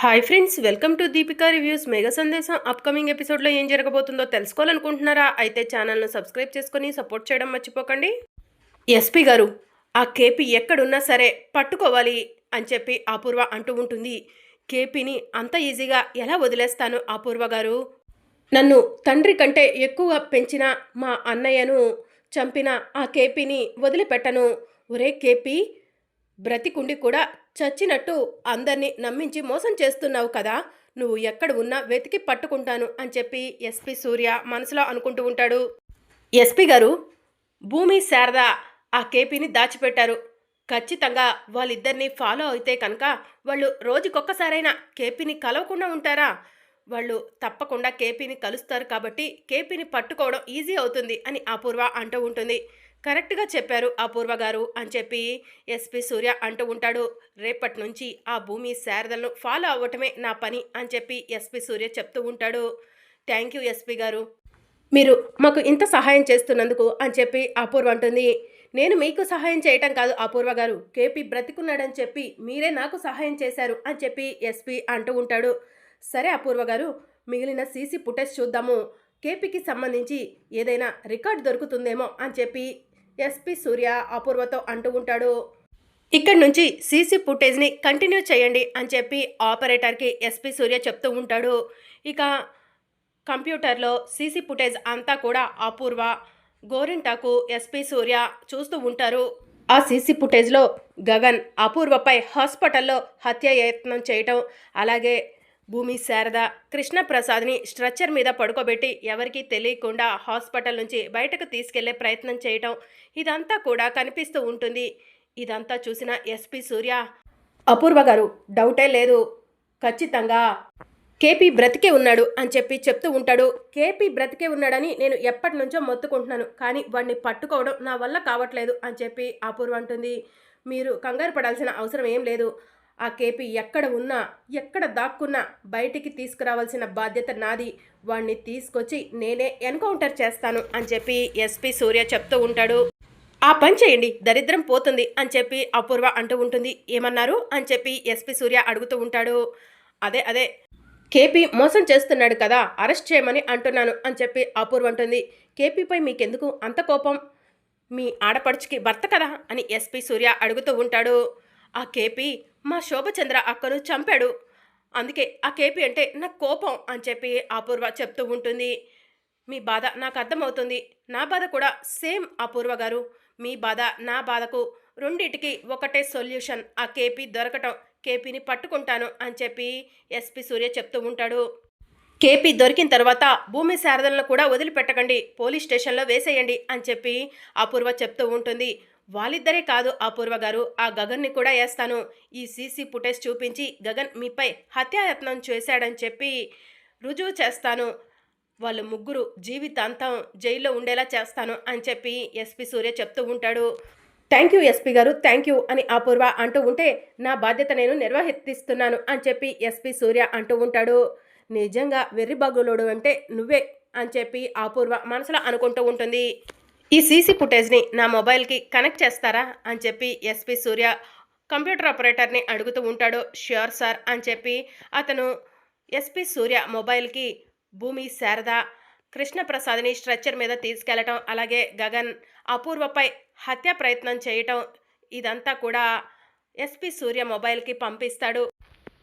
Hi friends welcome to Deepika reviews mega సందేశం upcoming ఎపిసోడ్లో ఏం జరగబోతుందో తెలుసుకోవాలనుకుంటున్నారా? అయితే ఛానల్ను సబ్స్క్రైబ్ చేసుకొని సపోర్ట్ చేయడం మర్చిపోకండి. ఎస్పీ గారు ఆ కేపీ ఎక్కడున్నా సరే పట్టుకోవాలి అని చెప్పి అపూర్వ అంటూ ఉంటుంది. కేపీని అంత ఈజీగా ఎలా వదిలేస్తాను అపూర్వ గారు? నన్ను తండ్రి కంటే ఎక్కువ పెంచిన మా అన్నయ్యను చంపిన ఆ కేపీని వదిలిపెట్టను. ఒరే కేపీ బ్రతికుండి కూడా చచ్చినట్టు అందరినీ నమ్మించి మోసం చేస్తున్నావు కదా. నువ్వు ఎక్కడ ఉన్నా వెతికి పట్టుకుంటాను అని చెప్పి ఎస్పీ సూర్య మనసులో అనుకుంటూ ఉంటాడు. ఎస్పీ గారు భూమి శారద ఆ కేపీని దాచిపెట్టారు. ఖచ్చితంగా వాళ్ళిద్దరిని ఫాలో అయితే కనుక వాళ్ళు రోజుకొక్కసారైనా కేపీని కలవకుండా ఉంటారా? వాళ్ళు తప్పకుండా కేపీని కలుస్తారు కాబట్టి కేపీని పట్టుకోవడం ఈజీ అవుతుంది అని అపూర్వ అంటూ ఉంటుంది. కరెక్ట్గా చెప్పారు అపూర్వ గారు అని చెప్పి ఎస్పీ సూర్య అంటూ ఉంటాడు. రేపటి నుంచి ఆ భూమి శారదలను ఫాలో అవ్వటమే నా పని అని చెప్పి ఎస్పీ సూర్య చెప్తూ ఉంటాడు. థ్యాంక్ యూ ఎస్పీ గారు. మీరు మాకు ఇంత సహాయం చేస్తున్నందుకు అని చెప్పి అపూర్వ అంటుంది. నేను మీకు సహాయం చేయటం కాదు అపూర్వ గారు. కేపీ బ్రతికున్నాడని చెప్పి మీరే నాకు సహాయం చేశారు అని చెప్పి ఎస్పీ అంటూ ఉంటాడు. సరే అపూర్వ గారు మిగిలిన సీసీ ఫుటేజ్ చూద్దాము. కేపీకి సంబంధించి ఏదైనా రికార్డ్ దొరుకుతుందేమో అని చెప్పి ఎస్పీ సూర్య అపూర్వతో అంటూ ఉంటాడు. ఇక్కడి నుంచి సీసీ ఫుటేజ్ని కంటిన్యూ చేయండి అని చెప్పి ఆపరేటర్కి ఎస్పీ సూర్య చెప్తూ ఉంటాడు. ఇక కంప్యూటర్లో సీసీ ఫుటేజ్ అంతా కూడా అపూర్వ. గోరింటాకు ఎస్పీ సూర్య చూస్తూ ఉంటారు. ఆ సీసీ ఫుటేజ్లో గగన్ అపూర్వపై హాస్పిటల్లో హత్య యత్నం చేయటం అలాగే భూమి శారద కృష్ణప్రసాద్ని స్ట్రక్చర్ మీద పడుకోబెట్టి ఎవరికీ తెలియకుండా హాస్పిటల్ నుంచి బయటకు తీసుకెళ్ళే ప్రయత్నం చేయటం ఇదంతా కూడా కనిపిస్తూ ఉంటుంది. ఇదంతా చూసిన ఎస్పీ సూర్య అపూర్వ గారు డౌటే లేదు. ఖచ్చితంగా కేపీ బ్రతికే ఉన్నాడు అని చెప్పి చెప్తూ ఉంటాడు. కేపీ బ్రతికే ఉన్నాడని నేను ఎప్పటి నుంచో మొత్తుకుంటున్నాను. కానీ వాడిని పట్టుకోవడం నా వల్ల కావట్లేదు అని చెప్పి అపూర్వ అంటుంది. మీరు కంగారు పడాల్సిన అవసరం ఏం లేదు. ఆ కేపీ ఎక్కడ ఉన్నా ఎక్కడ దాక్కున్నా బయటికి తీసుకురావాల్సిన బాధ్యత నాది. వాణ్ణి తీసుకొచ్చి నేనే ఎన్కౌంటర్ చేస్తాను అని చెప్పి ఎస్పీ సూర్య చెప్తూ ఉంటాడు. ఆ పని చేయండి దరిద్రం పోతుంది అని చెప్పి అపూర్వ అంటూ ఉంటుంది. ఏమన్నారు? అని చెప్పి ఎస్పీ సూర్య అడుగుతూ ఉంటాడు. అదే అదే. కేపీ మోసం చేస్తున్నాడు కదా అరెస్ట్ చేయమని అంటున్నాను అని చెప్పి అపూర్వ అంటుంది. కేపీపై మీకెందుకు అంత కోపం? మీ ఆడపడుచుకి భర్త కదా అని ఎస్పీ సూర్య అడుగుతూ ఉంటాడు. ఆ కేపీ మా శోభచంద్ర అక్కను చంపాడు. అందుకే ఆ కేపీ అంటే నాకు కోపం అని చెప్పి అపూర్వ చెప్తూ ఉంటుంది. మీ బాధ నాకు అర్థమవుతుంది. నా బాధ కూడా సేమ్ అపూర్వ గారు. మీ బాధ నా బాధకు రెండింటికి ఒకటే సొల్యూషన్. ఆ కేపీ దొరకటం కేపీని పట్టుకుంటాను అని చెప్పి ఎస్పీ సూర్య చెప్తూ ఉంటాడు. కేపీ దొరికిన తర్వాత భూమి శారదలను కూడా వదిలిపెట్టకండి. పోలీస్ స్టేషన్లో వేసేయండి అని చెప్పి అపూర్వ చెప్తూ ఉంటుంది. వాళ్ళిద్దరే కాదు అపూర్వ గారు ఆ గగన్ని కూడా వేస్తాను ఈ సీసీ ఫుటేజ్ చూపించి గగన్ మీపై హత్యాయత్నం చేశాడని చెప్పి రుజువు చేస్తాను. వాళ్ళు ముగ్గురు జీవితాంతం జైల్లో ఉండేలా చేస్తాను అని చెప్పి ఎస్పీ సూర్య చెప్తూ ఉంటాడు. థ్యాంక్ యూ ఎస్పీ గారు థ్యాంక్ యూ అని అపూర్వ అంటూ ఉంటే నా బాధ్యత నేను నిర్వహిస్తున్నాను అని చెప్పి ఎస్పీ సూర్య అంటూ ఉంటాడు. నిజంగా వెర్రిబాగులోడు అంటే నువ్వే అని చెప్పి అపూర్వ మనసులో అనుకుంటూ ఉంటుంది. ఈ సీసీ ఫుటేజ్ని నా మొబైల్కి కనెక్ట్ చేస్తారా అని చెప్పి ఎస్పీ సూర్య కంప్యూటర్ ఆపరేటర్ని అడుగుతూ ఉంటాడు. ష్యూర్ సార్ అని చెప్పి అతను ఎస్పీ సూర్య మొబైల్కి భూమి శారద కృష్ణప్రసాద్ని స్ట్రెచ్చర్ మీద తీసుకెళ్ళటం అలాగే గగన్ అపూర్వపై హత్య ప్రయత్నం చేయటం ఇదంతా కూడా ఎస్పీ సూర్య మొబైల్కి పంపిస్తాడు.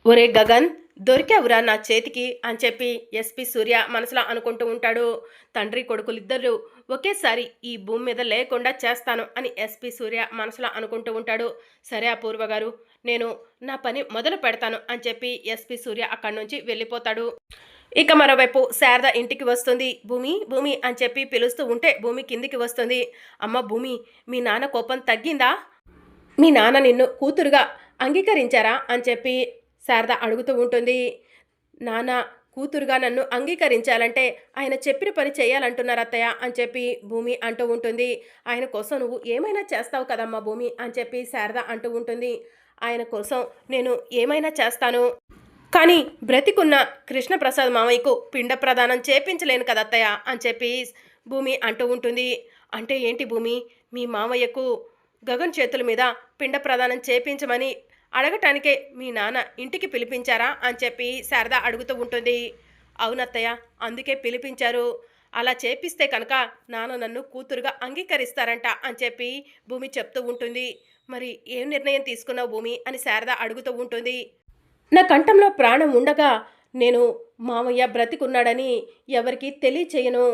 ఒరే గగన్ దొరికావురా నా చేతికి అని చెప్పి ఎస్పి సూర్య మనసులో అనుకుంటూ ఉంటాడు. తండ్రి కొడుకులిద్దరూ ఒకేసారి ఈ భూమి మీద లేకుండా చేస్తాను అని ఎస్పి సూర్య మనసులో అనుకుంటూ ఉంటాడు. సరే అపూర్వ గారు నేను నా పని మొదలు పెడతాను అని చెప్పి ఎస్పి సూర్య అక్కడి నుంచి వెళ్ళిపోతాడు. ఇక మరోవైపు శారద ఇంటికి వస్తుంది. భూమి భూమి అని చెప్పి పిలుస్తూ ఉంటే భూమి కిందికి వస్తుంది. అమ్మ భూమి మీ నాన్న కోపం తగ్గిందా? మీ నాన్న నిన్ను కూతురుగా అంగీకరించారా? అని చెప్పి శారద అడుగుతూ ఉంటుంది నాన్న కూతురుగా నన్ను అంగీకరించాలంటే ఆయన చెప్పిన పని చేయాలంటున్నారు అత్తయ్య అని చెప్పి భూమి అంటూ ఉంటుంది. ఆయన కోసం నువ్వు ఏమైనా చేస్తావు కదమ్మా భూమి అని చెప్పి శారద అంటూ ఉంటుంది. ఆయన కోసం నేను ఏమైనా చేస్తాను? కానీ బ్రతికున్న కృష్ణప్రసాద్ మామయ్యకు పిండ ప్రదానం చేపించలేను కదా అత్తయ్య అని చెప్పి భూమి అంటూ ఉంటుంది. అంటే ఏంటి భూమి? మీ మామయ్యకు గగన్ చేతుల మీద పిండ ప్రదానం చేపించమని అడగటానికే మీ నాన్న ఇంటికి పిలిపించారా అని చెప్పి శారద అడుగుతూ ఉంటుంది. అవునత్తయ్య అందుకే పిలిపించారు. అలా చేపిస్తే కనుక నాన్న నన్ను కూతురుగా అంగీకరిస్తారంట అని చెప్పి భూమి చెప్తూ ఉంటుంది. మరి ఏం నిర్ణయం తీసుకున్నావు భూమి అని శారద అడుగుతూ ఉంటుంది. నా కంఠంలో ప్రాణం ఉండగా నేను మామయ్య బ్రతికున్నాడని ఎవరికి తెలియచేయను.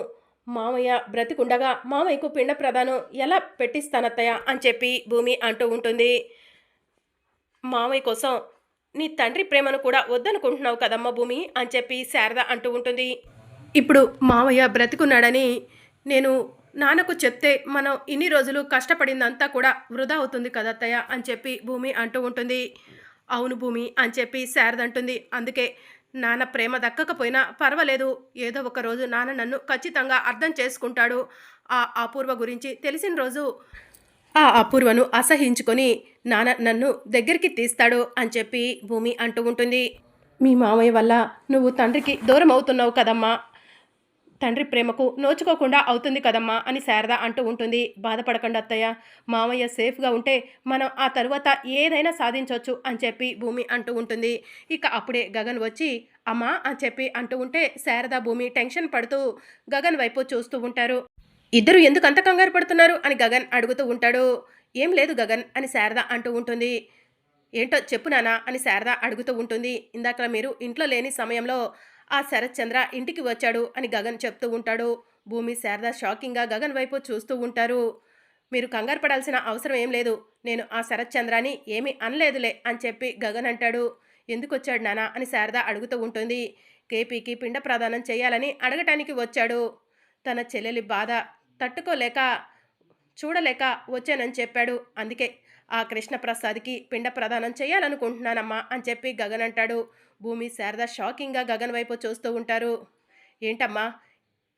మామయ్య బ్రతికుండగా మామయ్యకు పిండ ప్రదానం ఎలా పెట్టిస్తానత్తయ్య అని చెప్పి భూమి అంటూ ఉంటుంది. మామయ్య కోసం నీ తండ్రి ప్రేమను కూడా వద్దనుకుంటున్నావు కదమ్మ భూమి అని చెప్పి శారద అంటూ ఉంటుంది. ఇప్పుడు మామయ్య బ్రతికున్నాడని నేను నాన్నకు చెప్తే మనం ఇన్ని రోజులు కష్టపడిందంతా కూడా వృధా అవుతుంది కదత్తయ్య అని చెప్పి భూమి అంటూ ఉంటుంది. అవును భూమి అని చెప్పి శారద అంటుంది. అందుకే నాన్న ప్రేమ దక్కకపోయినా పర్వాలేదు. ఏదో ఒక రోజు నాన్న నన్ను ఖచ్చితంగా అర్థం చేసుకుంటాడు. ఆ అపూర్వ గురించి తెలిసిన రోజు ఆ అపూర్వను అసహించుకొని నాన్న నన్ను దగ్గరికి తీస్తాడు అని చెప్పి భూమి అంటూ ఉంటుంది. మీ మామయ్య వల్ల నువ్వు తండ్రికి దూరం అవుతున్నావు కదమ్మా. తండ్రి ప్రేమకు నోచుకోకుండా అవుతుంది కదమ్మా అని శారద అంటూ ఉంటుంది. బాధపడకండి అత్తయ్య. మామయ్య సేఫ్గా ఉంటే మనం ఆ తర్వాత ఏదైనా సాధించవచ్చు అని చెప్పి భూమి అంటూ ఉంటుంది. ఇక అప్పుడే గగన్ వచ్చి అమ్మా అని చెప్పి అంటూ ఉంటే శారద భూమి టెన్షన్ పడుతూ గగన్ వైపు చూస్తూ ఉంటారు. ఇద్దరు ఎందుకు అంత కంగారు పడుతున్నారు? అని గగన్ అడుగుతూ ఉంటాడు. ఏం లేదు గగన్ అని శారద అంటూ ఉంటుంది. ఏంటో చెప్పు నానా అని శారద అడుగుతూ ఉంటుంది. ఇందాక మీరు ఇంట్లో లేని సమయంలో ఆ శరత్చంద్ర ఇంటికి వచ్చాడు అని గగన్ చెప్తూ ఉంటాడు. భూమి శారద షాకింగ్గా గగన్ వైపు చూస్తూ ఉంటారు. మీరు కంగారు పడాల్సిన అవసరం ఏం లేదు. నేను ఆ శరత్చంద్రాని ఏమీ అనలేదులే అని చెప్పి గగన్ అంటాడు. ఎందుకు వచ్చాడు నానా అని శారద అడుగుతూ ఉంటుంది. కేపీకి పిండ ప్రదానం చేయాలని అడగటానికి వచ్చాడు. తన చెల్లెలి బాధ తట్టుకోలేక చూడలేక వచ్చానని చెప్పాడు. అందుకే ఆ కృష్ణప్రసాద్కి పిండ ప్రదానం చేయాలనుకుంటున్నానమ్మా అని చెప్పి గగన్ అంటాడు. భూమి శారద షాకింగ్గా గగన్ వైపు చూస్తూ ఉంటారు. ఏంటమ్మా?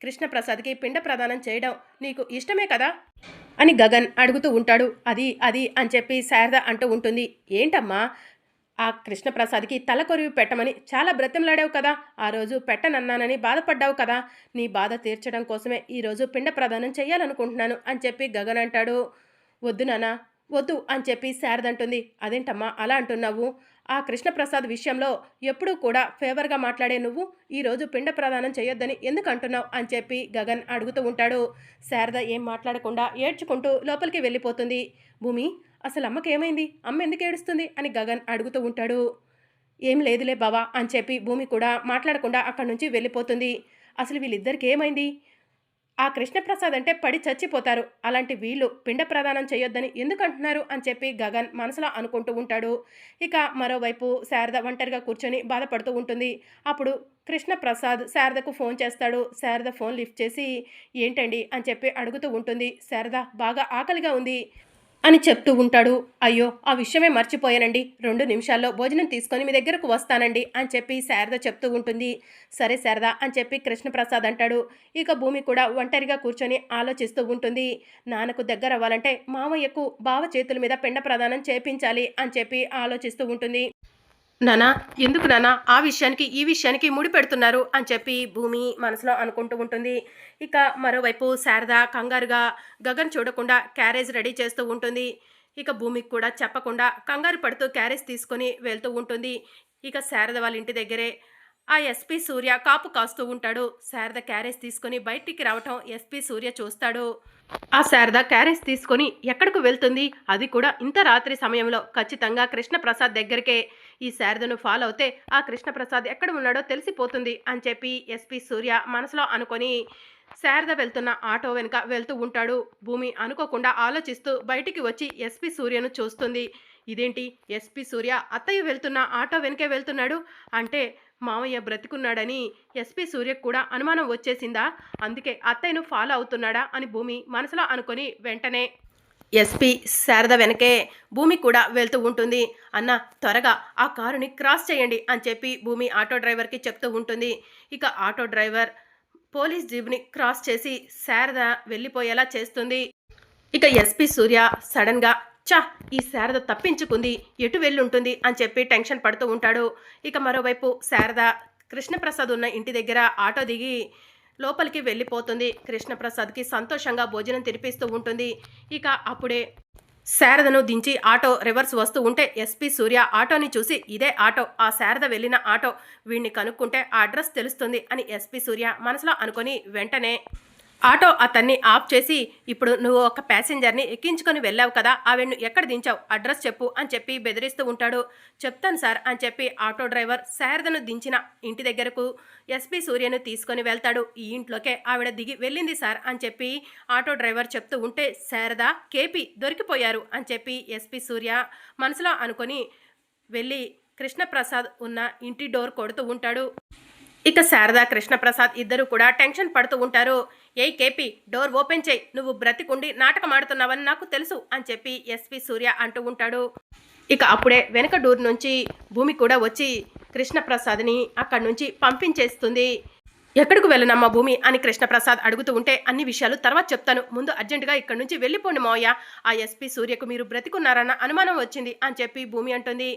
కృష్ణప్రసాద్కి పిండ ప్రదానం చేయడం నీకు ఇష్టమే కదా? అని గగన్ అడుగుతూ ఉంటాడు. అది అది అని చెప్పి శారద అంటూ ఉంటుంది. ఏంటమ్మా? ఆ కృష్ణప్రసాద్కి తల కొరివి పెట్టమని చాలా బ్రతిమలాడావు కదా ఆ రోజు పెట్టనన్నానని బాధపడ్డావు కదా నీ బాధ తీర్చడం కోసమే ఈరోజు పిండ ప్రదానం చేయాలనుకుంటున్నాను అని చెప్పి గగన్ అంటాడు. వద్దు నానా వద్దు అని చెప్పి శారద అంటుంది. అదేంటమ్మా అలా అంటున్నావు? ఆ కృష్ణప్రసాద్ విషయంలో ఎప్పుడూ కూడా ఫేవర్గా మాట్లాడే నువ్వు ఈరోజు పిండ ప్రదానం చేయొద్దని ఎందుకు అంటున్నావు? అని చెప్పి గగన్ అడుగుతూ ఉంటాడు. శారద ఏం మాట్లాడకుండా ఏడ్చుకుంటూ లోపలికి వెళ్ళిపోతుంది. భూమి అసలు అమ్మకి ఏమైంది? అమ్మ ఎందుకు ఏడుస్తుంది? అని గగన్ అడుగుతూ ఉంటాడు. ఏం లేదులే బావా అని చెప్పి భూమి కూడా మాట్లాడకుండా అక్కడి నుంచి వెళ్ళిపోతుంది. అసలు వీళ్ళిద్దరికి ఏమైంది? ఆ కృష్ణప్రసాద్ అంటే పడి చచ్చిపోతారు. అలాంటి వీళ్ళు పిండ ప్రదానం చేయొద్దని ఎందుకు అంటున్నారు? అని చెప్పి గగన్ మనసులో అనుకుంటూ ఉంటాడు. ఇక మరోవైపు శారద ఒంటరిగా కూర్చొని బాధపడుతూ ఉంటుంది. అప్పుడు కృష్ణప్రసాద్ శారదకు ఫోన్ చేస్తాడు. శారద ఫోన్ లిఫ్ట్ చేసి ఏంటండి? అని చెప్పి అడుగుతూ ఉంటుంది. శారద బాగా ఆకలిగా ఉంది. అని చెప్తూ ఉంటాడు. అయ్యో ఆ విషయమే మర్చిపోయానండి. రెండు నిమిషాల్లో భోజనం తీసుకొని మీ దగ్గరకు వస్తానండి అని చెప్పి శారద చెప్తూ ఉంటుంది. సరే శారద అని చెప్పి కృష్ణప్రసాద్ అంటాడు. ఇక భూమి కూడా ఒంటరిగా కూర్చొని ఆలోచిస్తూ ఉంటుంది. నాన్నకు దగ్గర అవ్వాలంటే మామయ్యకు బావ చేతుల మీద పిండ ప్రదానం చేపించాలి అని చెప్పి ఆలోచిస్తూ ఉంటుంది. నానా ఎందుకు నానా? ఆ విషయానికి ఈ విషయానికి ముడి పెడుతున్నారు అని చెప్పి భూమి మనసులో అనుకుంటూ ఉంటుంది. ఇక మరోవైపు శారద కంగారుగా గగన్ చూడకుండా క్యారేజ్ రెడీ చేస్తూ ఉంటుంది. ఇక భూమికి కూడా చెప్పకుండా కంగారు పడుతూ క్యారేజ్ తీసుకొని వెళ్తూ ఉంటుంది. ఇక శారద వాళ్ళ ఇంటి దగ్గరే. ఆ ఎస్పీ సూర్య కాపు కాస్తూ ఉంటాడు. శారద క్యారేజ్ తీసుకొని బయటికి రావటం ఎస్పీ సూర్య చూస్తాడు. ఆ శారద క్యారేజ్ తీసుకొని ఎక్కడికి వెళ్తుంది? అది కూడా ఇంత రాత్రి సమయంలో. ఖచ్చితంగా కృష్ణప్రసాద్ దగ్గరికే. ఈ శారదను ఫాలో అవుతే ఆ కృష్ణప్రసాద్ ఎక్కడ ఉన్నాడో తెలిసిపోతుంది అని చెప్పి ఎస్పీ సూర్య మనసులో అనుకొని శారద వెళ్తున్న ఆటో వెనుక వెళ్తూ ఉంటాడు. భూమి అనుకోకుండా ఆలోచిస్తూ బయటికి వచ్చి ఎస్పీ సూర్యను చూస్తుంది. ఇదేంటి? ఎస్పీ సూర్య అత్తయ్య వెళ్తున్న ఆటో వెనుకే వెళ్తున్నాడు. అంటే మామయ్య బ్రతికున్నాడని ఎస్పీ సూర్యకు కూడా అనుమానం వచ్చేసిందా? అందుకే అత్తయ్యను ఫాలో అవుతున్నాడా అని భూమి మనసులో అనుకొని వెంటనే ఎస్పీ శారద వెనకే భూమి కూడా వెళ్తూ ఉంటుంది. అన్న త్వరగా ఆ కారుని క్రాస్ చేయండి అని చెప్పి భూమి ఆటో డ్రైవర్కి చెప్తూ ఉంటుంది. ఇక ఆటో డ్రైవర్ పోలీస్ జీబ్ని క్రాస్ చేసి శారద వెళ్ళిపోయేలా చేస్తుంది. ఇక ఎస్పీ సూర్య సడన్గా చా ఈ శారద తప్పించుకుంది ఎటు వెళ్ళుంటుంది అని చెప్పి టెన్షన్ పడుతూ ఉంటాడు. ఇక మరోవైపు శారద కృష్ణప్రసాద్ ఉన్న ఇంటి దగ్గర ఆటో దిగి లోపలికి వెళ్ళిపోతుంది. కృష్ణప్రసాద్కి సంతోషంగా భోజనం తినిపిస్తూ ఉంటుంది. ఇక అప్పుడే శారదను దించి ఆటో రివర్స్ వస్తూ ఉంటే ఎస్పీ సూర్య ఆటోని చూసి ఇదే ఆటో ఆ శారద వెళ్ళిన ఆటో. వీడిని కనుక్కుంటే ఆ అడ్రస్ తెలుస్తుంది అని ఎస్పీ సూర్య మనసులో అనుకొని వెంటనే ఆటో అతన్ని ఆఫ్ చేసి ఇప్పుడు నువ్వు ఒక ప్యాసింజర్ని ఎక్కించుకొని వెళ్ళావు కదా ఆవిడ్ను ఎక్కడ దించావు? అడ్రస్ చెప్పు అని చెప్పి బెదిరిస్తూ ఉంటాడు. చెప్తాను సార్ అని చెప్పి ఆటో డ్రైవర్ శారదను దించిన ఇంటి దగ్గరకు ఎస్పీ సూర్యను తీసుకొని వెళ్తాడు. ఈ ఇంట్లోకే ఆవిడ దిగి వెళ్ళింది సార్ అని చెప్పి ఆటో డ్రైవర్ చెప్తూ ఉంటే శారద కేపీ దొరికిపోయారు అని చెప్పి ఎస్పీ సూర్య మనసులో అనుకొని వెళ్ళి కృష్ణప్రసాద్ ఉన్న ఇంటి డోర్ కొడుతూ ఉంటాడు. ఇక శారదా కృష్ణప్రసాద్ ఇద్దరు కూడా టెన్షన్ పడుతూ ఉంటారు. ఏయ్ కేపీ డోర్ ఓపెన్ చేయి నువ్వు బ్రతికుండి నాటకం ఆడుతున్నావని నాకు తెలుసు అని చెప్పి ఎస్పి సూర్య అంటూ ఉంటాడు. ఇక అప్పుడే వెనక డోర్ నుంచి భూమి కూడా వచ్చి కృష్ణప్రసాద్ని అక్కడి నుంచి పంపించేస్తుంది. ఎక్కడికి వెళ్ళనమ్మా భూమి అని కృష్ణప్రసాద్ అడుగుతూ ఉంటే అన్ని విషయాలు తర్వాత చెప్తాను. ముందు అర్జెంటుగా ఇక్కడి నుంచి వెళ్ళిపోండి మావయ్య. ఆ ఎస్పీ సూర్యకు మీరు బ్రతికున్నారన్న అనుమానం వచ్చింది అని చెప్పి భూమి అంటుంది.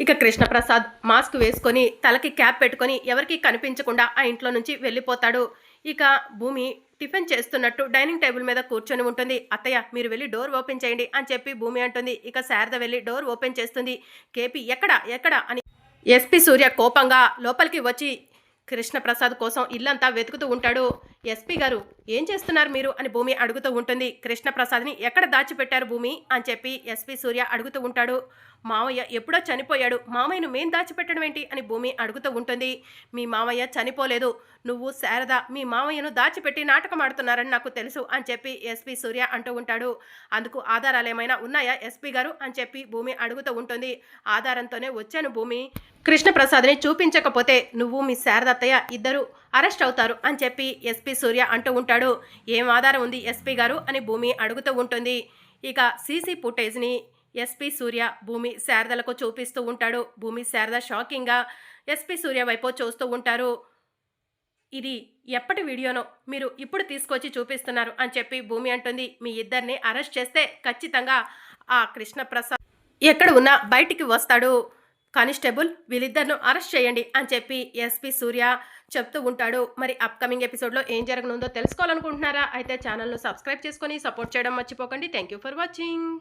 ఇక కృష్ణప్రసాద్ మాస్క్ వేసుకొని తలకి క్యాప్ పెట్టుకొని ఎవరికి కనిపించకుండా ఆ ఇంట్లో నుంచి వెళ్ళిపోతాడు. ఇక భూమి టిఫిన్ చేస్తున్నట్టు డైనింగ్ టేబుల్ మీద కూర్చొని ఉంటుంది. అత్తయ్య మీరు వెళ్ళి డోర్ ఓపెన్ చేయండి అని చెప్పి భూమి అంటుంది. ఇక శారద వెళ్ళి డోర్ ఓపెన్ చేస్తుంది. కేపీ ఎక్కడ ఎక్కడ? అని ఎస్పీ సూర్య కోపంగా లోపలికి వచ్చి కృష్ణప్రసాద్ కోసం ఇల్లంతా వెతుకుతూ ఉంటాడు. ఎస్పీ గారు ఏం చేస్తున్నారు మీరు? అని భూమి అడుగుతూ ఉంటుంది. కృష్ణప్రసాద్ని ఎక్కడ దాచిపెట్టారు భూమి? అని చెప్పి ఎస్పీ సూర్య అడుగుతూ ఉంటాడు. మావయ్య ఎప్పుడో చనిపోయాడు. మామయ్యను మేం దాచిపెట్టడం ఏంటి? అని భూమి అడుగుతూ ఉంటుంది. మీ మామయ్య చనిపోలేదు. నువ్వు శారద మీ మామయ్యను దాచిపెట్టి నాటకం ఆడుతున్నారని నాకు తెలుసు అని చెప్పి ఎస్పీ సూర్య అంటూ ఉంటాడు. అందుకు ఆధారాలు ఏమైనా ఉన్నాయా ఎస్పీ గారు? అని చెప్పి భూమి అడుగుతూ ఉంటుంది. ఆధారంతోనే వచ్చాను భూమి. కృష్ణప్రసాద్ని చూపించకపోతే నువ్వు మీ శారదత్తయ్య ఇద్దరు అరెస్ట్ అవుతారు అని చెప్పి ఎస్పీ సూర్య అంటూ ఉంటాడు. ఏం ఆధారం ఉంది ఎస్పీ గారు అని భూమి అడుగుతూ ఉంటుంది. ఇక సీసీ ఫుటేజ్ని ఎస్పీ సూర్య భూమి శారదలకు చూపిస్తూ ఉంటాడు. భూమి శారద షాకింగ్గా ఎస్పీ సూర్య వైపు చూస్తూ ఉంటారు. ఇది ఎప్పటి వీడియోనో మీరు ఇప్పుడు తీసుకొచ్చి చూపిస్తున్నారు అని చెప్పి భూమి అంటుంది. మీ ఇద్దరిని అరెస్ట్ చేస్తే ఖచ్చితంగా ఆ కృష్ణప్రసాద్ ఎక్కడ ఉన్నా బయటికి వస్తాడు. కానిస్టేబుల్ వీళ్ళిద్దరిను అరెస్ట్ చేయండి అని చెప్పి ఎస్పీ సూర్య చెప్తూ ఉంటాడు. మరి అప్కమింగ్ ఎపిసోడ్లో ఏం జరగనుందో తెలుసుకోవాలనుకుంటున్నారా? అయితే ఛానల్ను సబ్స్క్రైబ్ చేసుకొని సపోర్ట్ చేయడం మర్చిపోకండి. Thank you for watching